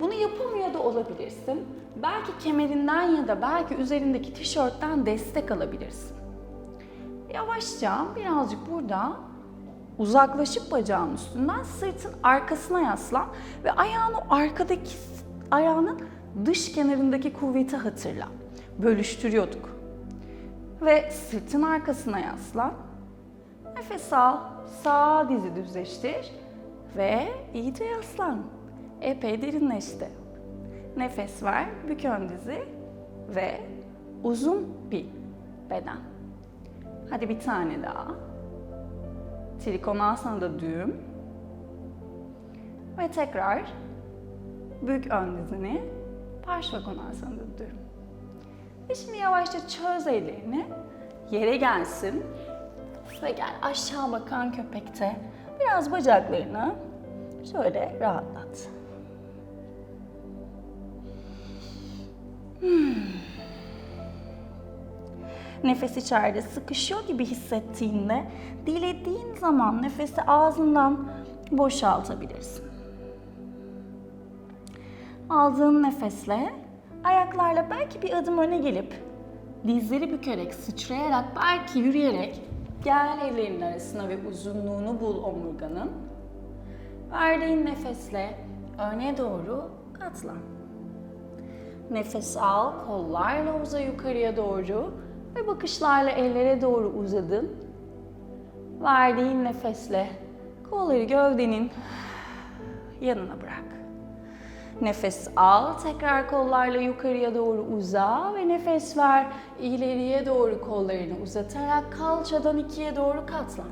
Bunu yapamıyor da olabilirsin. Belki kemerinden ya da belki üzerindeki tişörtten destek alabilirsin. Yavaşça birazcık burada uzaklaşıp bacağın üstünden sırtın arkasına yaslan ve ayağını arkadaki ayağının dış kenarındaki kuvveti hatırla. Bölüştürüyorduk. Ve sırtın arkasına yaslan. Nefes al. Sağ dizi düzleştir. Ve iyice yaslan. Epey derinleşti. Nefes ver. Bük ön dizi. Ve uzun bir beden. Hadi bir tane daha. Trikonasana düğüm. Ve tekrar bük ön dizini. Parşvakonasana düğüm. Ve şimdi yavaşça çöz ellerini. Yere gelsin. Ve gel aşağı bakan köpekte biraz bacaklarını şöyle rahatlat. Nefes içeride sıkışıyor gibi hissettiğinde dilediğin zaman nefesi ağzından boşaltabilirsin. Aldığın nefesle ayaklarla belki bir adım öne gelip dizleri bükerek, sıçrayarak, belki yürüyerek gel ellerinin arasına ve uzunluğunu bul omurganın. Verdiğin nefesle öne doğru katlan. Nefes al, kollarla uza yukarıya doğru ve bakışlarla ellere doğru uzadın. Verdiğin nefesle kolları gövdenin yanına bırak. Nefes al, tekrar kollarla yukarıya doğru uza ve nefes ver. İleriye doğru kollarını uzatarak kalçadan ikiye doğru katlan.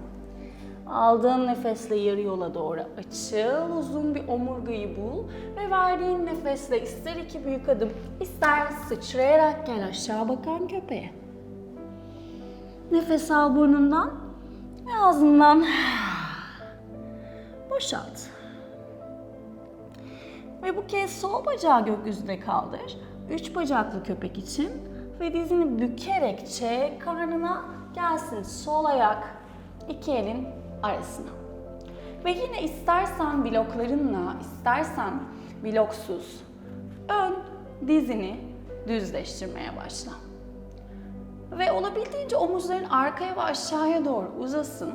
Aldığın nefesle yarı yola doğru açıl, uzun bir omurgayı bul ve verdiğin nefesle ister iki büyük adım, ister sıçrayarak gel aşağı bakan köpeğe. Nefes al burnundan ve ağzından boşalt. Ve bu kez sol bacağı gökyüzüne kaldır. Üç bacaklı köpek için ve dizini bükerek çek karnına gelsin sol ayak iki elin arasına. Ve yine istersen bloklarınla, istersen bloksuz ön dizini düzleştirmeye başla. Ve olabildiğince omuzların arkaya ve aşağıya doğru uzasın.